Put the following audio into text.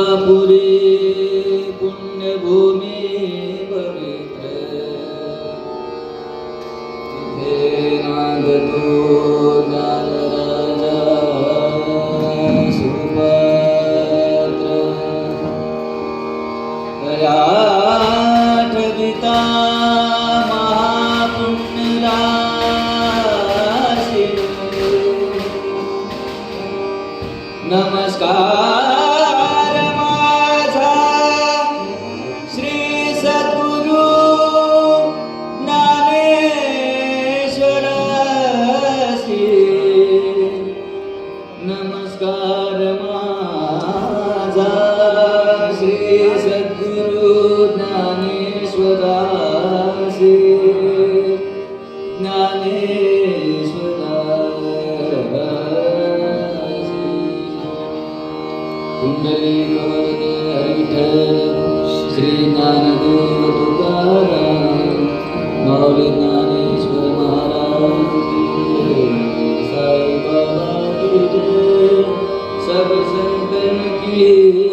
पुरी पुण्यभूमी पवित्र। नांदतो ज्ञानराजा सुपात्र दया ठविता नमस्कार। कुंडली कवरते हरिठल श्री ज्ञानदेव तुकाराम मौली ज्ञानेश्वर महाराज साई बाबा. सब संतन की